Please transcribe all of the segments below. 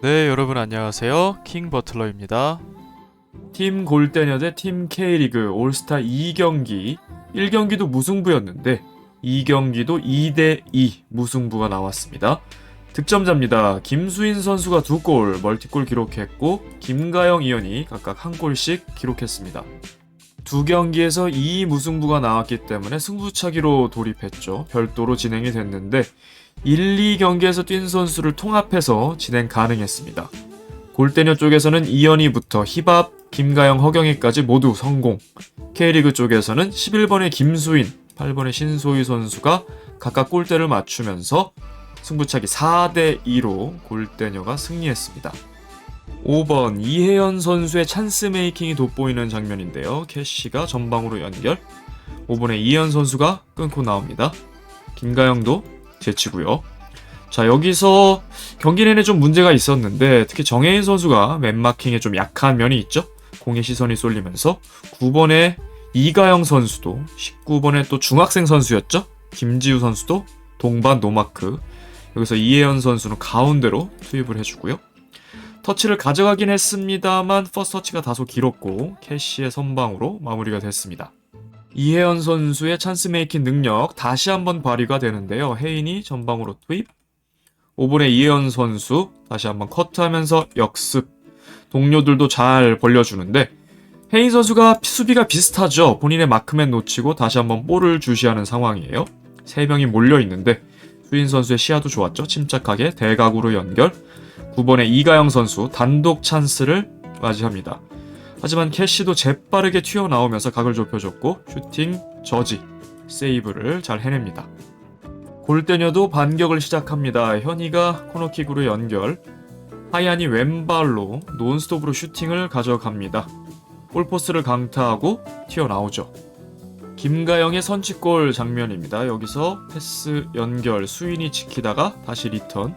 네, 여러분 안녕하세요. 킹 버틀러입니다. 팀 골대녀 대팀 K리그 올스타 2경기 1경기도 무승부였는데 2경기도 2대2 무승부가 나왔습니다. 득점자입니다. 김수인 선수가 두골 멀티골 기록했고 김가영, 이현이 각각 한 골씩 기록했습니다. 두 경기에서 2 무승부가 나왔기 때문에 승부차기로 돌입했죠. 별도로 진행이 됐는데 1, 2경기에서 뛴 선수를 통합해서 진행 가능했습니다. 골대녀 쪽에서는 이현희부터 힙합, 김가영, 허경희까지 모두 성공. K리그 쪽에서는 11번의 김수인, 8번의 신소희 선수가 각각 골대를 맞추면서 승부차기 4대 2로 골대녀가 승리했습니다. 5번 이혜연 선수의 찬스 메이킹이 돋보이는 장면인데요. 캐시가 전방으로 연결. 5번의 이혜연 선수가 끊고 나옵니다. 김가영도 제치고요. 자 여기서 경기 내내 좀 문제가 있었는데 특히 정혜인 선수가 맨마킹에 좀 약한 면이 있죠. 공의 시선이 쏠리면서 9번의 이가영 선수도 19번의 또 중학생 선수였죠. 김지우 선수도 동반 노마크 여기서 이혜연 선수는 가운데로 투입을 해주고요. 터치를 가져가긴 했습니다만 퍼스트 터치가 다소 길었고 캐시의 선방으로 마무리가 됐습니다. 이혜연 선수의 찬스 메이킹 능력 다시 한번 발휘가 되는데요. 혜인이 전방으로 투입. 5번의 이혜연 선수 다시 한번 커트하면서 역습. 동료들도 잘 벌려주는데 혜인 선수가 수비가 비슷하죠. 본인의 마크맨 놓치고 다시 한번 볼을 주시하는 상황이에요. 세 명이 몰려 있는데 수인 선수의 시야도 좋았죠. 침착하게 대각으로 연결. 9번의 이가영 선수 단독 찬스를 맞이합니다. 하지만 캐시도 재빠르게 튀어나오면서 각을 좁혀줬고 슈팅 저지 세이브를 잘 해냅니다. 골대녀도 반격을 시작합니다. 현이가 코너킥으로 연결 하얀이 왼발로 논스톱으로 슈팅을 가져갑니다. 골포스를 강타하고 튀어나오죠. 김가영의 선취골 장면입니다. 여기서 패스 연결 수인이 지키다가 다시 리턴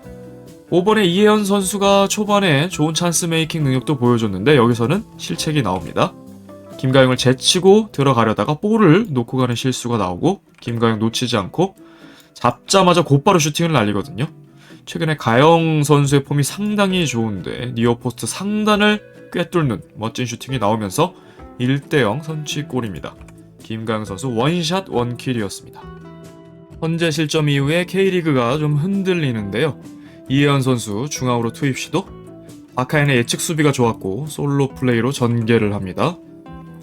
5번의 이혜연 선수가 초반에 좋은 찬스 메이킹 능력도 보여줬는데 여기서는 실책이 나옵니다. 김가영을 제치고 들어가려다가 볼을 놓고 가는 실수가 나오고 김가영 놓치지 않고 잡자마자 곧바로 슈팅을 날리거든요. 최근에 가영 선수의 폼이 상당히 좋은데 니어포스트 상단을 꿰뚫는 멋진 슈팅이 나오면서 1대0 선취골입니다. 김가영 선수 원샷 원킬이었습니다. 현재 실점 이후에 K리그가 좀 흔들리는데요. 이혜연 선수 중앙으로 투입 시도 아카인의 예측 수비가 좋았고 솔로 플레이로 전개를 합니다.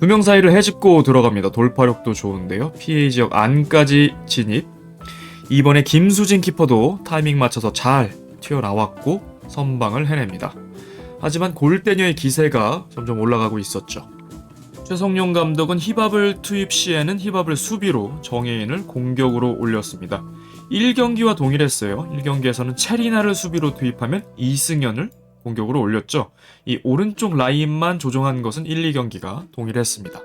두 명 사이를 헤집고 들어갑니다. 돌파력도 좋은데요. PA 지역 안까지 진입. 이번에 김수진 키퍼도 타이밍 맞춰서 잘 튀어나왔고 선방을 해냅니다. 하지만 골대녀의 기세가 점점 올라가고 있었죠. 최성용 감독은 힙합을 투입 시에는 힙합을 수비로 정혜인을 공격으로 올렸습니다. 1경기와 동일했어요. 1경기에서는 체리나를 수비로 투입하면 이승현을 공격으로 올렸죠. 이 오른쪽 라인만 조정한 것은 1, 2경기가 동일했습니다.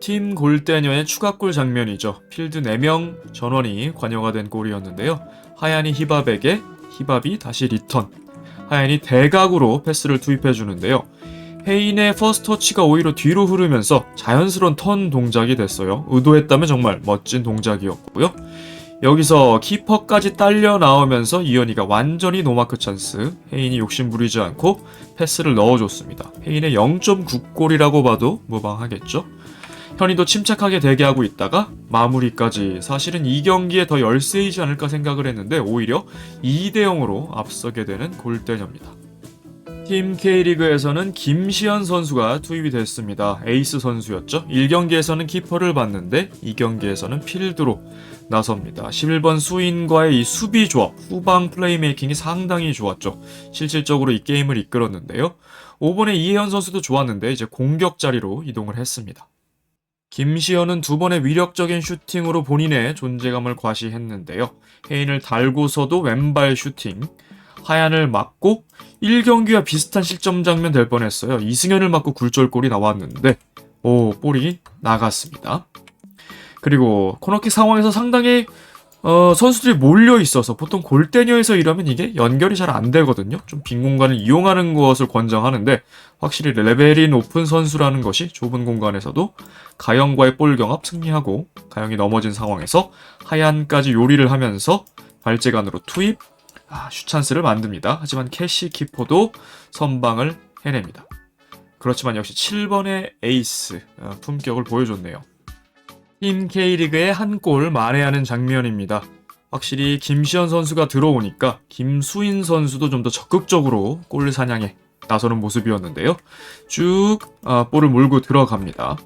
팀 골대녀의 추가골 장면이죠. 필드 4명 전원이 관여가 된 골이었는데요. 하얀이 힙합에게 힙합이 다시 리턴. 하얀이 대각으로 패스를 투입해 주는데요. 헤인의 퍼스트 터치가 오히려 뒤로 흐르면서 자연스러운 턴 동작이 됐어요. 의도했다면 정말 멋진 동작이었고요. 여기서 키퍼까지 딸려 나오면서 이현이가 완전히 노마크 찬스. 헤인이 욕심 부리지 않고 패스를 넣어줬습니다. 헤인의 0.9골이라고 봐도 무방하겠죠. 현이도 침착하게 대기하고 있다가 마무리까지 사실은 이 경기에 더 열세이지 않을까 생각을 했는데 오히려 2대 0으로 앞서게 되는 골대녀입니다. 팀 K리그에서는 김시현 선수가 투입이 됐습니다. 에이스 선수였죠. 1경기에서는 키퍼를 봤는데 2경기에서는 필드로 나섭니다. 11번 수인과의 이 수비 조합, 후방 플레이메이킹이 상당히 좋았죠. 실질적으로 이 게임을 이끌었는데요. 5번의 이혜연 선수도 좋았는데 이제 공격 자리로 이동을 했습니다. 김시현은 두 번의 위력적인 슈팅으로 본인의 존재감을 과시했는데요. 헤인을 달고서도 왼발 슈팅, 하얀을 맞고 1경기와 비슷한 실점 장면 될 뻔했어요. 이승현을 맞고 굴절골이 나왔는데 오 볼이 나갔습니다. 그리고 코너킥 상황에서 상당히 어, 선수들이 몰려 있어서 보통 골대녀에서 이러면 이게 연결이 잘 안 되거든요. 좀 빈 공간을 이용하는 것을 권장하는데 확실히 레벨이 높은 선수라는 것이 좁은 공간에서도 가영과의 볼 경합 승리하고 가영이 넘어진 상황에서 하얀까지 요리를 하면서 발재간으로 투입 아, 슈찬스를 만듭니다. 하지만 캐시 키퍼도 선방을 해냅니다. 그렇지만 역시 7번의 에이스 어, 품격을 보여줬네요. 팀 K리그의 한 골 만회하는 장면입니다. 확실히 김시현 선수가 들어오니까 김수인 선수도 좀 더 적극적으로 골 사냥에 나서는 모습이었는데요. 쭉 아, 볼을 몰고 들어갑니다.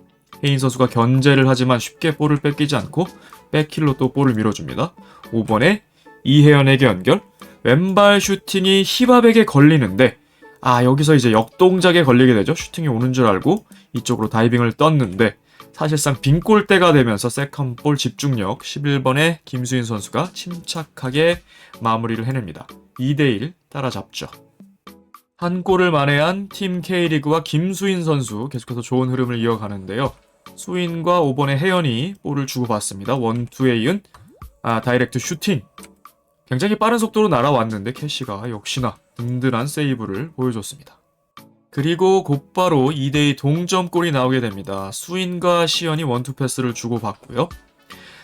헤인 선수가 견제를 하지만 쉽게 볼을 뺏기지 않고 백힐로 또 볼을 밀어줍니다. 5번에 이혜연에게 연결. 왼발 슈팅이 히밥에게 걸리는데 아 여기서 이제 역동작에 걸리게 되죠. 슈팅이 오는 줄 알고 이쪽으로 다이빙을 떴는데 사실상 빈 골대가 되면서 세컨볼 집중력 11번의 김수인 선수가 침착하게 마무리를 해냅니다. 2대1 따라잡죠. 한 골을 만회한 팀 K리그와 김수인 선수 계속해서 좋은 흐름을 이어가는데요. 수인과 5번의 혜연이 볼을 주고받습니다. 원투에 이은 아, 다이렉트 슈팅. 굉장히 빠른 속도로 날아왔는데 캐시가 역시나 든든한 세이브를 보여줬습니다. 그리고 곧바로 2대2 동점골이 나오게 됩니다. 수인과 시연이 원투 패스를 주고받고요.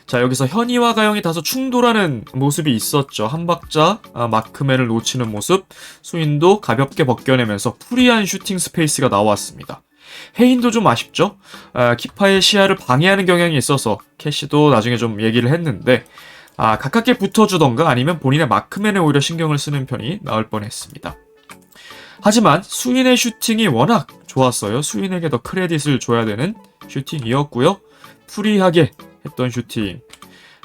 자 여기서 현이와 가영이 다소 충돌하는 모습이 있었죠. 한 박자 아, 마크맨을 놓치는 모습. 수인도 가볍게 벗겨내면서 프리한 슈팅 스페이스가 나왔습니다. 헤인도 좀 아쉽죠. 아, 키파의 시야를 방해하는 경향이 있어서 캐시도 나중에 좀 얘기를 했는데 아, 가깝게 붙어주던가 아니면 본인의 마크맨에 오히려 신경을 쓰는 편이 나을 뻔했습니다. 하지만 수인의 슈팅이 워낙 좋았어요. 수인에게 더 크레딧을 줘야 되는 슈팅이었고요. 프리하게 했던 슈팅.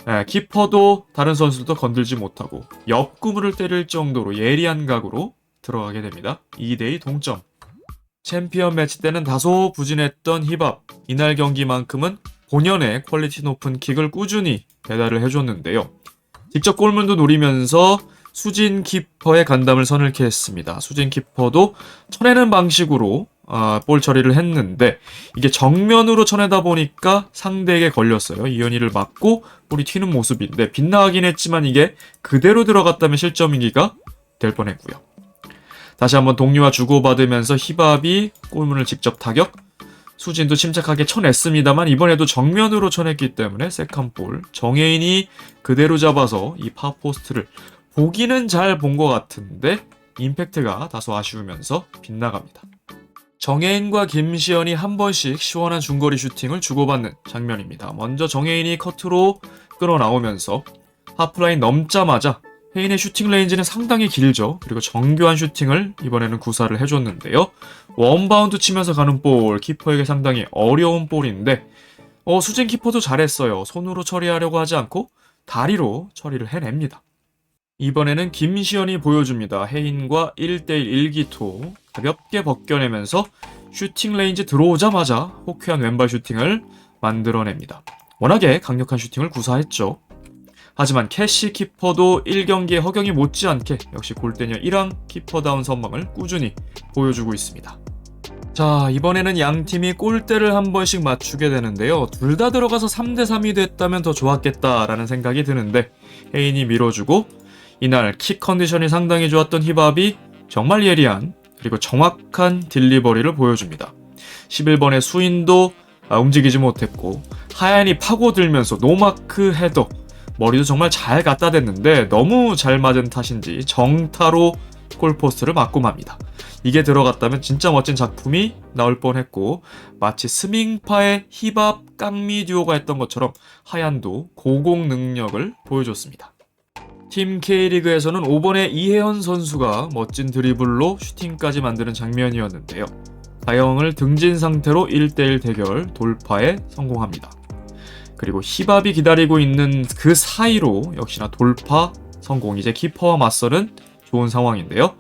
에, 키퍼도 다른 선수들도 건들지 못하고 옆구무를 때릴 정도로 예리한 각으로 들어가게 됩니다. 2대2 동점. 챔피언 매치 때는 다소 부진했던 힙합. 이날 경기만큼은 본연의 퀄리티 높은 킥을 꾸준히 배달을 해줬는데요. 직접 골문도 노리면서 수진 키퍼의 간담을 서늘케 했습니다. 수진 키퍼도 쳐내는 방식으로 아, 볼 처리를 했는데 이게 정면으로 쳐내다 보니까 상대에게 걸렸어요. 이현이를 맞고 볼이 튀는 모습인데 빗나가긴 했지만 이게 그대로 들어갔다면 실점이기가 될 뻔했고요. 다시 한번 동료와 주고받으면서 히밥이 골문을 직접 타격. 수진도 침착하게 쳐냈습니다만 이번에도 정면으로 쳐냈기 때문에 세컨볼 정혜인이 그대로 잡아서 이 파포스트를 보기는 잘 본 것 같은데 임팩트가 다소 아쉬우면서 빗나갑니다. 정혜인과 김시연이 한 번씩 시원한 중거리 슈팅을 주고받는 장면입니다. 먼저 정혜인이 커트로 끌어 나오면서 하프라인 넘자마자 혜인의 슈팅 레인지는 상당히 길죠. 그리고 정교한 슈팅을 이번에는 구사를 해줬는데요. 원바운드 치면서 가는 볼, 키퍼에게 상당히 어려운 볼인데 어, 수진 키퍼도 잘했어요. 손으로 처리하려고 하지 않고 다리로 처리를 해냅니다. 이번에는 김시연이 보여줍니다. 혜인과 1대1 1기토 가볍게 벗겨내면서 슈팅 레인지 들어오자마자 호쾌한 왼발 슈팅을 만들어냅니다. 워낙에 강력한 슈팅을 구사했죠. 하지만 캐시 키퍼도 1경기에 허경이 못지않게 역시 골대녀 1항 키퍼다운 선방을 꾸준히 보여주고 있습니다. 자, 이번에는 양 팀이 골대를 한 번씩 맞추게 되는데요. 둘 다 들어가서 3대3이 됐다면 더 좋았겠다라는 생각이 드는데 혜인이 밀어주고 이날 킥 컨디션이 상당히 좋았던 히밥이 정말 예리한 그리고 정확한 딜리버리를 보여줍니다. 11번의 수인도 아, 움직이지 못했고 하얀이 파고들면서 노마크 헤더 머리도 정말 잘 갖다 댔는데 너무 잘 맞은 탓인지 정타로 골포스트를 맞고 맙니다. 이게 들어갔다면 진짜 멋진 작품이 나올 뻔했고 마치 스밍파의 힙합 깡미 듀오가 했던 것처럼 하얀도 고공 능력을 보여줬습니다. 팀 K리그에서는 5번의 이혜연 선수가 멋진 드리블로 슈팅까지 만드는 장면이었는데요. 가영을 등진 상태로 1대1 대결 돌파에 성공합니다. 그리고 히밥이 기다리고 있는 그 사이로 역시나 돌파 성공. 이제 키퍼와 맞서는 좋은 상황인데요.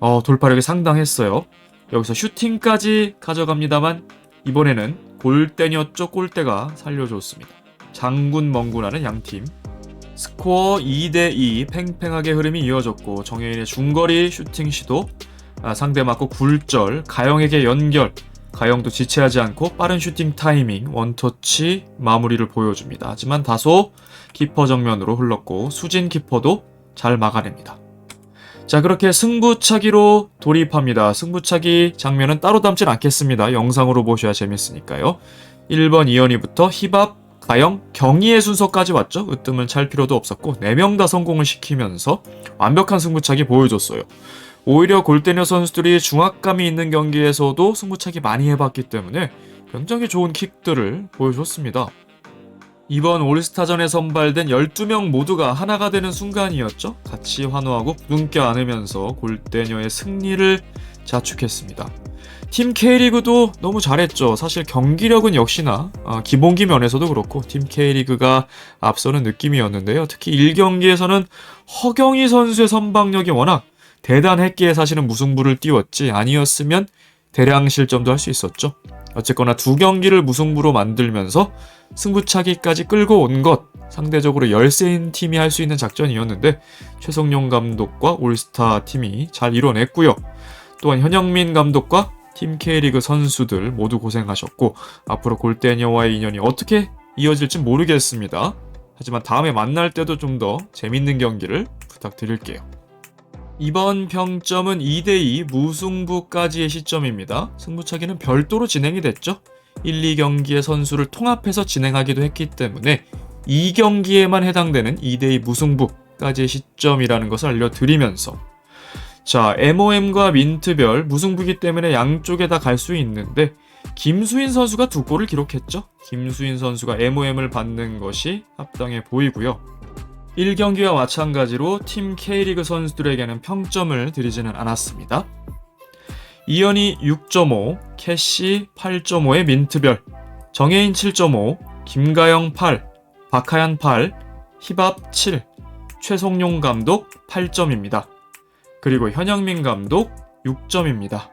어, 돌파력이 상당했어요. 여기서 슈팅까지 가져갑니다만 이번에는 골대녀 쪽 골대가 살려줬습니다. 장군 멍군하는 양팀. 스코어 2대2 팽팽하게 흐름이 이어졌고 정혜인의 중거리 슈팅 시도 아, 상대 맞고 굴절 가영에게 연결 가영도 지체하지 않고 빠른 슈팅 타이밍 원터치 마무리를 보여줍니다. 하지만 다소 키퍼 정면으로 흘렀고 수진 키퍼도 잘 막아냅니다. 자 그렇게 승부차기로 돌입합니다. 승부차기 장면은 따로 담진 않겠습니다. 영상으로 보셔야 재밌으니까요. 1번 이현이부터 힙합 가영, 경희의 순서까지 왔죠. 으뜸은 찰 필요도 없었고 4명 다 성공을 시키면서 완벽한 승부차기 보여줬어요. 오히려 골대녀 선수들이 중압감이 있는 경기에서도 승부차기 많이 해봤기 때문에 굉장히 좋은 킥들을 보여줬습니다. 이번 올스타전에 선발된 12명 모두가 하나가 되는 순간이었죠. 같이 환호하고 부둥켜 안으면서 골대녀의 승리를 자축했습니다. 팀 K리그도 너무 잘했죠. 사실 경기력은 역시나 아, 기본기 면에서도 그렇고 팀 K리그가 앞서는 느낌이었는데요. 특히 1경기에서는 허경희 선수의 선방력이 워낙 대단했기에 사실은 무승부를 띄웠지 아니었으면 대량 실점도 할 수 있었죠. 어쨌거나 두 경기를 무승부로 만들면서 승부차기까지 끌고 온 것 상대적으로 열세인 팀이 할 수 있는 작전이었는데 최성용 감독과 올스타 팀이 잘 이뤄냈고요. 또한 현영민 감독과 팀 K리그 선수들 모두 고생하셨고 앞으로 골대녀와의 인연이 어떻게 이어질지 모르겠습니다. 하지만 다음에 만날 때도 좀 더 재밌는 경기를 부탁드릴게요. 이번 평점은 2대2 무승부까지의 시점입니다. 승부차기는 별도로 진행이 됐죠. 1, 2경기의 선수를 통합해서 진행하기도 했기 때문에 2경기에만 해당되는 2대2 무승부까지의 시점이라는 것을 알려드리면서 자, MOM과 민트별 무승부기 때문에 양쪽에 다 갈 수 있는데 김수인 선수가 두 골을 기록했죠. 김수인 선수가 MOM을 받는 것이 합당해 보이고요. 1경기와 마찬가지로 팀 K리그 선수들에게는 평점을 드리지는 않았습니다. 이현이 6.5, 캐시 8.5의 민트별, 정혜인 7.5, 김가영 8, 박하연 8, 히밥 7, 최송용 감독 8점입니다. 그리고 현영민 감독 6점입니다.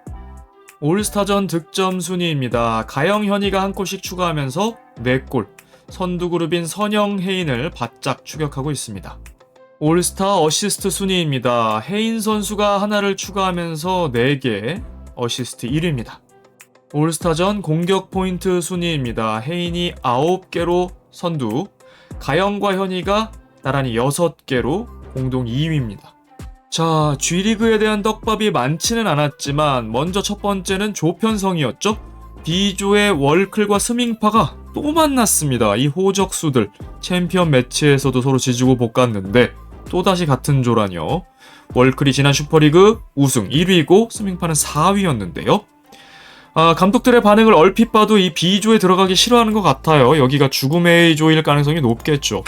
올스타전 득점 순위입니다. 가영 현이가 한 골씩 추가하면서 4골, 선두그룹인 선영 혜인을 바짝 추격하고 있습니다. 올스타 어시스트 순위입니다. 혜인 선수가 하나를 추가하면서 4개, 어시스트 1위입니다. 올스타전 공격 포인트 순위입니다. 혜인이 9개로 선두, 가영과 현이가 나란히 6개로 공동 2위입니다. 자, G리그에 대한 떡밥이 많지는 않았지만 먼저 첫 번째는 조편성이었죠. B조의 월클과 스밍파가 또 만났습니다. 이 호적수들 챔피언 매치에서도 서로 지지고 볶았는데 또다시 같은 조라뇨. 월클이 지난 슈퍼리그 우승 1위고 스밍파는 4위였는데요. 아, 감독들의 반응을 얼핏 봐도 이 B조에 들어가기 싫어하는 것 같아요. 여기가 죽음의 조일 가능성이 높겠죠.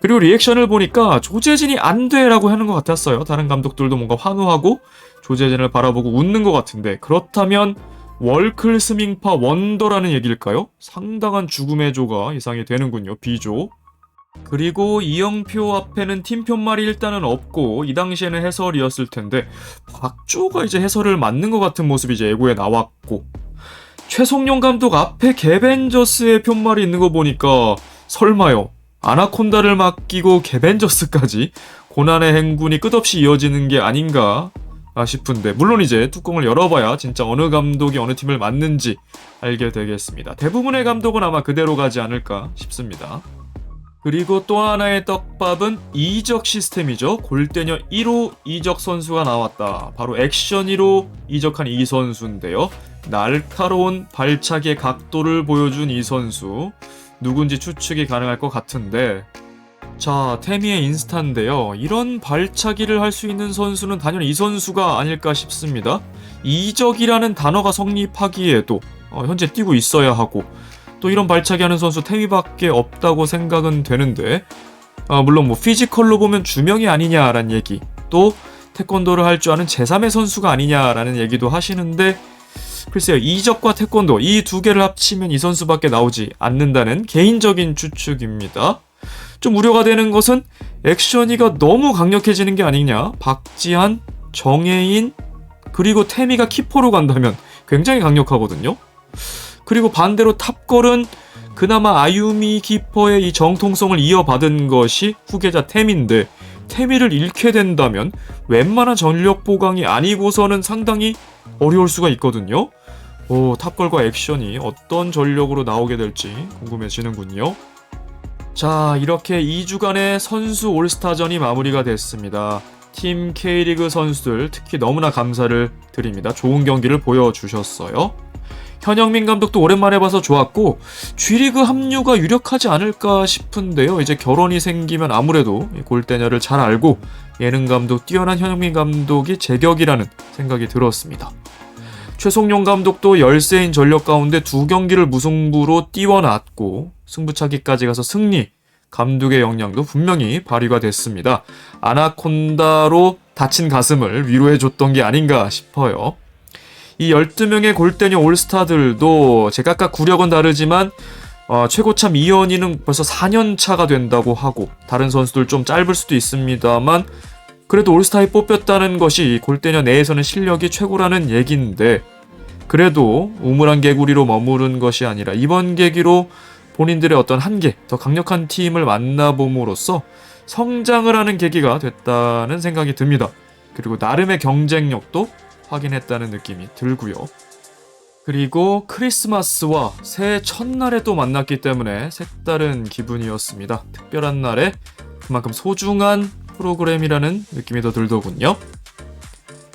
그리고 리액션을 보니까 조재진이 안 돼라고 하는 것 같았어요. 다른 감독들도 뭔가 환호하고 조재진을 바라보고 웃는 것 같은데 그렇다면 월클 스밍파 원더라는 얘기일까요? 상당한 죽음의 조가 예상이 되는군요. B조. 그리고 이영표 앞에는 팀편말이 일단은 없고 이 당시에는 해설이었을 텐데 박조가 이제 해설을 맡는 것 같은 모습이 이제 예고에 나왔고 최송용 감독 앞에 개벤저스의 편말이 있는 거 보니까 설마요 아나콘다를 맡기고 개벤저스까지 고난의 행군이 끝없이 이어지는 게 아닌가 싶은데 물론 이제 뚜껑을 열어봐야 진짜 어느 감독이 어느 팀을 맡는지 알게 되겠습니다. 대부분의 감독은 아마 그대로 가지 않을까 싶습니다. 그리고 또 하나의 떡밥은 이적 시스템이죠. 골대녀 1호 이적 선수가 나왔다. 바로 액션 1호 이적한 이 선수인데요. 날카로운 발차기의 각도를 보여준 이 선수. 누군지 추측이 가능할 것 같은데 자 태미의 인스타인데요 이런 발차기를 할 수 있는 선수는 당연히 이 선수가 아닐까 싶습니다 이적이라는 단어가 성립하기에도 어, 현재 뛰고 있어야 하고 또 이런 발차기 하는 선수 태미밖에 없다고 생각은 되는데 어, 물론 뭐 피지컬로 보면 주명이 아니냐라는 얘기 또 태권도를 할 줄 아는 제3의 선수가 아니냐라는 얘기도 하시는데 글쎄요, 이적과 태권도 이 두 개를 합치면 이 선수밖에 나오지 않는다는 개인적인 추측입니다. 좀 우려가 되는 것은 액션이가 너무 강력해지는 게 아니냐. 박지한, 정혜인, 그리고 태미가 키퍼로 간다면 굉장히 강력하거든요. 그리고 반대로 탑걸은 그나마 아유미 키퍼의 이 정통성을 이어받은 것이 후계자 태미인데 태미를 잃게 된다면 웬만한 전력 보강이 아니고서는 상당히 어려울 수가 있거든요. 오, 탑걸과 액션이 어떤 전력으로 나오게 될지 궁금해지는군요. 자, 이렇게 2주간의 선수 올스타전이 마무리가 됐습니다. 팀 K리그 선수들 특히 너무나 감사를 드립니다. 좋은 경기를 보여주셨어요. 현영민 감독도 오랜만에 봐서 좋았고 G리그 합류가 유력하지 않을까 싶은데요. 이제 결혼이 생기면 아무래도 이 골대녀를 잘 알고 예능감도 뛰어난 현영민 감독이 제격이라는 생각이 들었습니다. 최송용 감독도 열세인 전력 가운데 두 경기를 무승부로 띄워놨고 승부차기까지 가서 승리, 감독의 역량도 분명히 발휘가 됐습니다. 아나콘다로 다친 가슴을 위로해줬던 게 아닌가 싶어요. 이 12명의 골대녀 올스타들도 제각각 구력은 다르지만 어, 최고참 2연이는 벌써 4년 차가 된다고 하고 다른 선수들 좀 짧을 수도 있습니다만 그래도 올스타에 뽑혔다는 것이 골대녀 내에서는 실력이 최고라는 얘기인데 그래도 우물한 개구리로 머무른 것이 아니라 이번 계기로 본인들의 어떤 한계, 더 강력한 팀을 만나봄으로써 성장을 하는 계기가 됐다는 생각이 듭니다. 그리고 나름의 경쟁력도 확인했다는 느낌이 들고요. 그리고 크리스마스와 새해 첫날에 또 만났기 때문에 색다른 기분이었습니다. 특별한 날에 그만큼 소중한 프로그램이라는 느낌이 더 들더군요.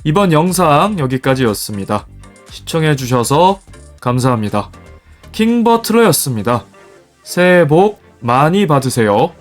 이번 영상 여기까지였습니다. 시청해주셔서 감사합니다. 킹버틀러였습니다. 새해 복 많이 받으세요.